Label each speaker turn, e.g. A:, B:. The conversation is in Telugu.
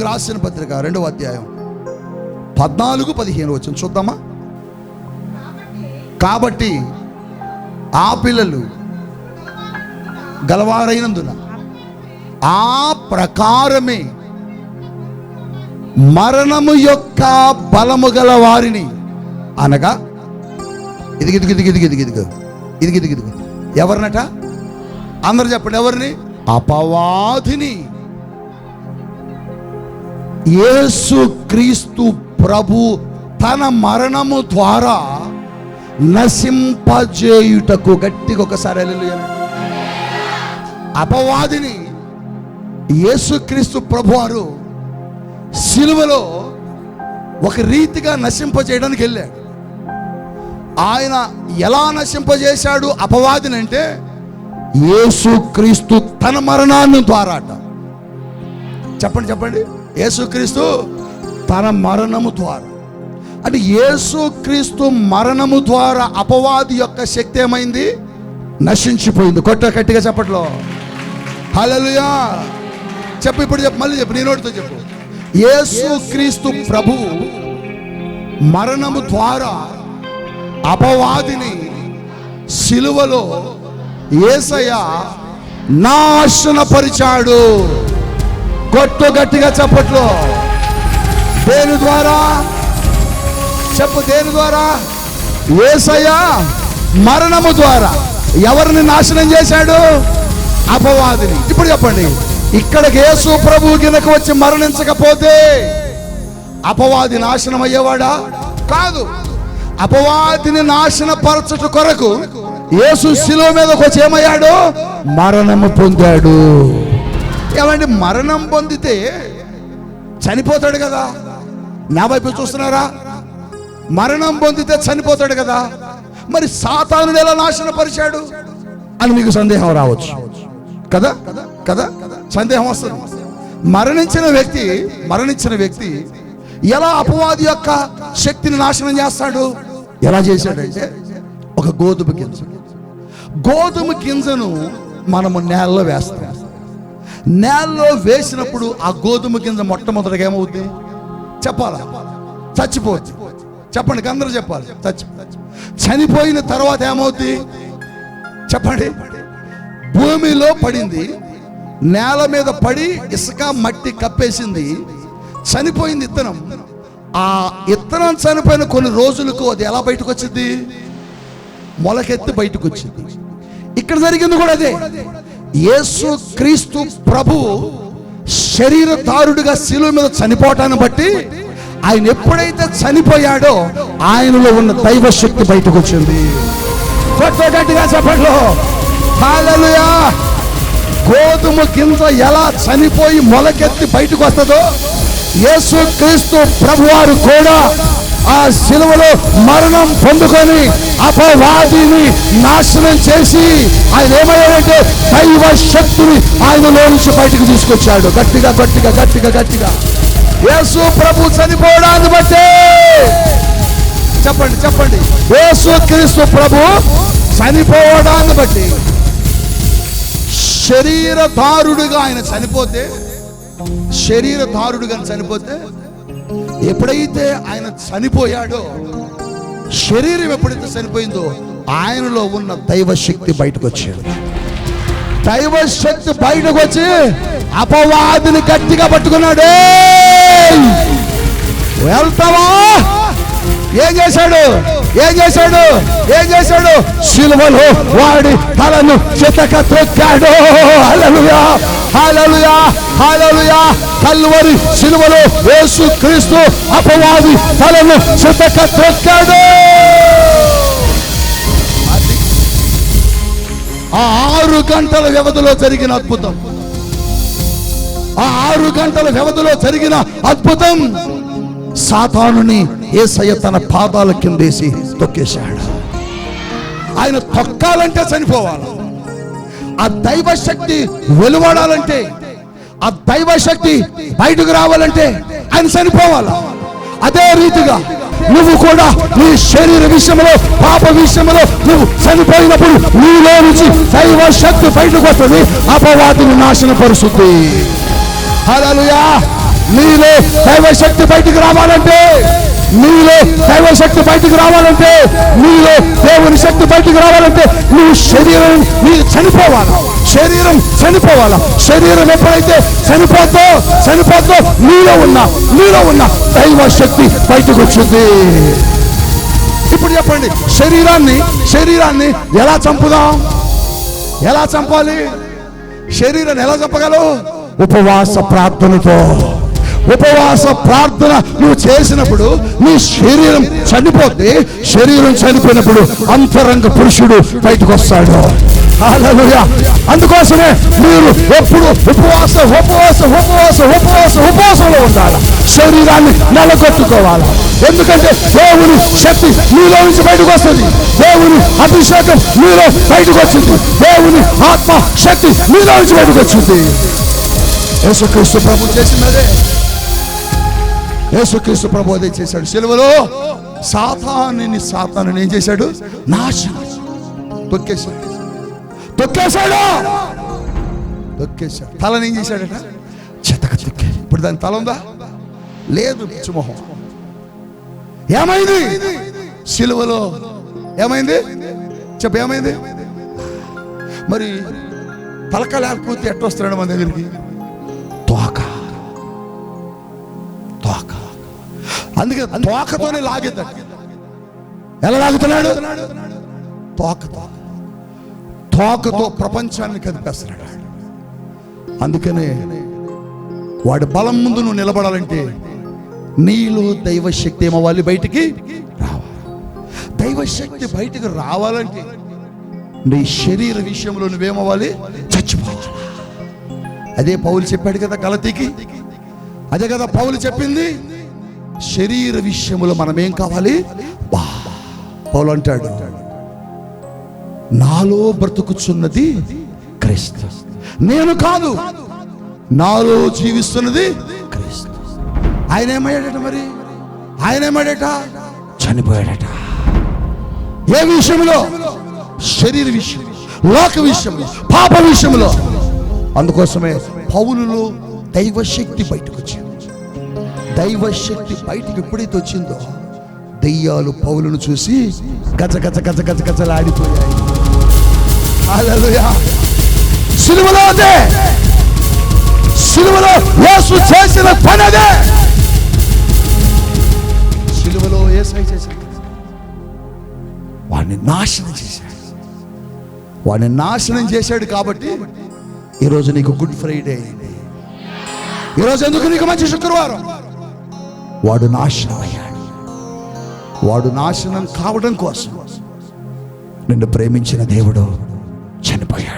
A: కొరిందులకు రాసిన పత్రిక రెండవ అధ్యాయం పద్నాలుగు పదిహేను వచ్చిన చూద్దామా? కాబట్టి ఆ పిల్లలు గలవారైనందున ఆ ప్రకారమే మరణము యొక్క బలము గల వారిని అనగా ఇదిగి ఇదిగి ఇదిగి ఇదిగి ఇదిగి ఇదిగో ఇదిగి ఇదిగి. ఎవరినట? అందరు చెప్పండి ఎవరిని? అపవాదిని. యేసు క్రీస్తు ప్రభు తన మరణము ద్వారా నశింపజేయుటకు గట్టిగా ఒకసారి హల్లెలూయా. అపవాదిని యేసుక్రీస్తు ప్రభువారు సిలువలో ఒక రీతిగా నశింపజేయడానికి వెళ్ళాడు. ఆయన ఎలా నశింపజేశాడు అపవాదిని అంటే యేసుక్రీస్తు తన మరణాన్ని ద్వారాట. చెప్పండి చెప్పండి. యేసుక్రీస్తు తన మరణము ద్వారా. అంటే యేసుక్రీస్తు మరణము ద్వారా అపవాది యొక్క శక్తి ఏమైంది? నశించిపోయింది. కొట్ట గట్టిగా చెప్పట్లో. హలలుయా చెప్పు ఇప్పుడు చెప్పు మళ్ళీ చెప్పు నేనోటితో చెప్పు. యేసుక్రీస్తు ప్రభు మరణము ద్వారా అపవాదిని సిలువలో ఏసయ్య నాశనపరిచాడు. కొట్టు గట్టిగా చెప్పట్లు. దేని ద్వారా? చెప్పు దేని ద్వారా? ఏసయ్య మరణము ద్వారా. ఎవరిని నాశనం చేశాడు? అపవాదిని. ఇప్పుడు చెప్పండి. ఇక్కడికి యేసు ప్రభు కిందకు వచ్చి మరణించకపోతే అపవాది నాశనం అయ్యేవాడా? కాదు. అపవాదిని నాశనపరచుట కొరకు యేసు శిలువ మీదకి వచ్చి ఏమయ్యాడు? మరణము పొందాడు. ఏమండి మరణం పొందితే చనిపోతాడు కదా. నా వైపు చూస్తున్నారా? మరణం పొందితే చనిపోతాడు కదా. మరి సాతాను ఎలా నాశనపరిచాడు అని మీకు సందేహం రావచ్చు. కదా? కదా? సందేహం వస్తుంది. మరణించిన వ్యక్తి మరణించిన వ్యక్తి ఎలా అపవాది యొక్క శక్తిని నాశనం చేస్తాడు? ఎలా చేశాడంటే ఒక గోధుమ గింజ. గోధుమ గింజను మనము నేలలో వేస్తాం. నేలలో వేసినప్పుడు ఆ గోధుమ గింజ మొట్టమొదటిగా ఏమవుద్ది? చెప్పాలా? చచ్చిపోవచ్చు చెప్పండి అందరూ చెప్పాలి. చచ్చి చనిపోయిన తర్వాత ఏమవుద్ది? చెప్పండి. భూమిలో పడింది నేల మీద పడి ఇసుక మట్టి కప్పేసింది చనిపోయింది ఇత్తనం. ఆ ఇత్తనం చనిపోయిన కొన్ని రోజులకు అది ఎలా బయటకు వచ్చింది మొలకెత్తి బయటకు వచ్చింది ఇక్కడ జరిగింది కూడా అదే. యేసు క్రీస్తు ప్రభు శరీరధారుడిగా శిలువ మీద చనిపోవటాన్ని బట్టి ఆయన ఎప్పుడైతే చనిపోయాడో ఆయనలో ఉన్న దైవ శక్తి బయటకు వచ్చింది. కొట్టగట్టిగా చెప్పట్లో గోధుమ గింజ ఎలా చనిపోయి మొలకెత్తి బయటకు వస్తుందో యేసు క్రీస్తు ప్రభువారు కూడా ఆ శిలువలో మరణం పొందుకొని అపవాదిని నాశనం చేసి ఆయన ఏమయ్యాడంటే దైవ శక్తిని ఆయనలో నుంచి బయటకు తీసుకొచ్చాడు. గట్టిగా గట్టిగా గట్టిగా గట్టిగా. యేసు ప్రభు చనిపోవడాన్ని బట్టే. చెప్పండి చెప్పండి. యేసు క్రీస్తు ప్రభు చనిపోవడాన్ని బట్టి శరీరధారుడుగా ఆయన చనిపోతే శరీరధారుడుగా చనిపోతే ఎప్పుడైతే ఆయన చనిపోయాడో శరీరం ఎప్పుడైతే చనిపోయిందో ఆయనలో ఉన్న దైవ శక్తి బయటకు వచ్చింది దైవ శక్తి బయటకు వచ్చి అపవాదిని గట్టిగా పట్టుకున్నాడు. వెళ్తావా? ఏం చేశాడు? ఏం చేశాడు? ఏం చేశాడు? శిలువలో వాడి తలను చితక తొక్కాడు. హలలుయా హలలుయా హలలుయా కల్వరి శిలువలో యేసు క్రీస్తు అపవాది తలను చితక తొక్కాడు ఆ ఆరు గంటల వ్యవధిలో జరిగిన అద్భుతం. ఆ ఆరు గంటల వ్యవధిలో జరిగిన అద్భుతం. సాతానుని ఏసయ్య తన పాదాల కిందేసి తొక్కేశాడు. ఆయన తొక్కాలంటే చనిపోవాలి. ఆ దైవ శక్తి వెలువడాలంటే ఆ దైవ శక్తి బయటకు రావాలంటే ఆయన చనిపోవాలి అదే రీతిగా నువ్వు కూడా నీ శరీర విషయంలో పాప విషయంలో నువ్వు చనిపోయినప్పుడు నీలో నుంచి దైవ శక్తి బయటకు వస్తుంది. అపవాదిని నాశనపరుస్తుంది. హల్లెలూయా! నీలో దైవశక్తి బయటికి రావాలంటే నీలో దైవశక్తి బయటకు రావాలంటే నీలో దేవుని శక్తి బయటకు రావాలంటే నువ్వు శరీరం నీ చనిపోవాలి? శరీరం చనిపోవాలా? శరీరం ఎప్పుడైతే చనిపోద్దో చనిపోద్దో నీలో ఉన్న నీలో ఉన్న దైవ శక్తి బయటకు వచ్చింది. ఇప్పుడు చెప్పండి శరీరాన్ని శరీరాన్ని ఎలా చంపుదాం? ఎలా చంపాలి? శరీరాన్ని ఎలా చంపగలవు ఉపవాస ప్రార్థనతో. ఉపవాస ప్రార్థన నువ్వు చేసినప్పుడు నీ శరీరం చనిపోతే శరీరం చనిపోయినప్పుడు అంతరంగ పురుషుడు బయటకు వస్తాడు. అందుకోసమే మీరు ఎప్పుడు ఉపవాస ఉపవాస ఉపవాస ఉపవాస ఉపవాసంలో ఉండాలి. శరీరాన్ని నెలకొట్టుకోవాలి. ఎందుకంటే దేవుని శక్తి మీలో నుంచి బయటకు వస్తుంది. దేవుని అభిషేకం మీలో బయటకు వచ్చింది. దేవుని ఆత్మ శక్తి మీలో నుంచి బయటకు వచ్చింది. యేసుక్రీస్తు ప్రభు చేసినదే. యేసుక్రీస్తు ప్రభు అదే చేశాడు. సెలవులో సాతానుని సాతాను ఏం చేశాడు? నాశనం. తొక్కేశాడు. తొక్కేశాడు? తొక్కేశాడు. తలని ఏం చేశాడట? చెతక తొక్కే ఇప్పుడు దాని తల ఉందా? లేదు పిచ్చిమొహం ఏమైంది? సిలువలో ఏమైంది? చెప్ప ఏమైంది? మరి తలక లేకపోతే ఎట్టొస్తున్నాడు మన దగ్గరికి? అందుకే తోకతోనే లాగేద్దాడు ఎలా లాగుతున్నాడు? తోకతో. తోకతో ప్రపంచాన్ని కదిపేస్తున్నాడు అందుకనే వాడి బలం ముందు నువ్వు నిలబడాలంటే నీలో దైవశక్తి ఏమవ్వాలి బయటికి రావాలి. దైవశక్తి బయటికి రావాలంటే నీ శరీర విషయంలో నువ్వేమవ్వాలి? చచ్చిపోవాలి. అదే పౌలు చెప్పాడు కదా గలతీకి. అదే కదా పౌలు చెప్పింది? శరీర విషయములో మనం ఏం కావాలి? బా. పౌలు అంటాడు నాలో బ్రతుకుచున్నది క్రీస్తు. నేను కాదు నాలో జీవిస్తున్నది క్రీస్తు. ఆయన ఏమయ్యాడట మరి? ఆయన ఏమయ్యాడట? చనిపోయాడట. ఏ విషయంలో? శరీర విషయం లోక విషయంలో పాప విషయంలో. అందుకోసమే పౌలులో దైవశక్తి బయటకు వచ్చింది దైవ శక్తి బయటికి ఎప్పుడైతే వచ్చిందో దెయ్యాలు పౌలును చూసి గజ గజ గజ గజ గజలాడిపోయాయి. సిలువలో అదే. సిలువలో యేసు చేసిన పని అదే. సిలువలో ఏసై చేసిన వాడిని నాశనం చేశాడు. వాడిని నాశనం చేశాడు కాబట్టి ఈరోజు నీకు గుడ్ ఫ్రైడే. అయింది ఈరోజు ఎందుకు నీకు మంచి శుక్రవారం? వాడు నాశనం అయ్యాడు. వాడు నాశనం కావడం కోసం నిన్ను ప్రేమించిన దేవుడు చనిపోయాడు.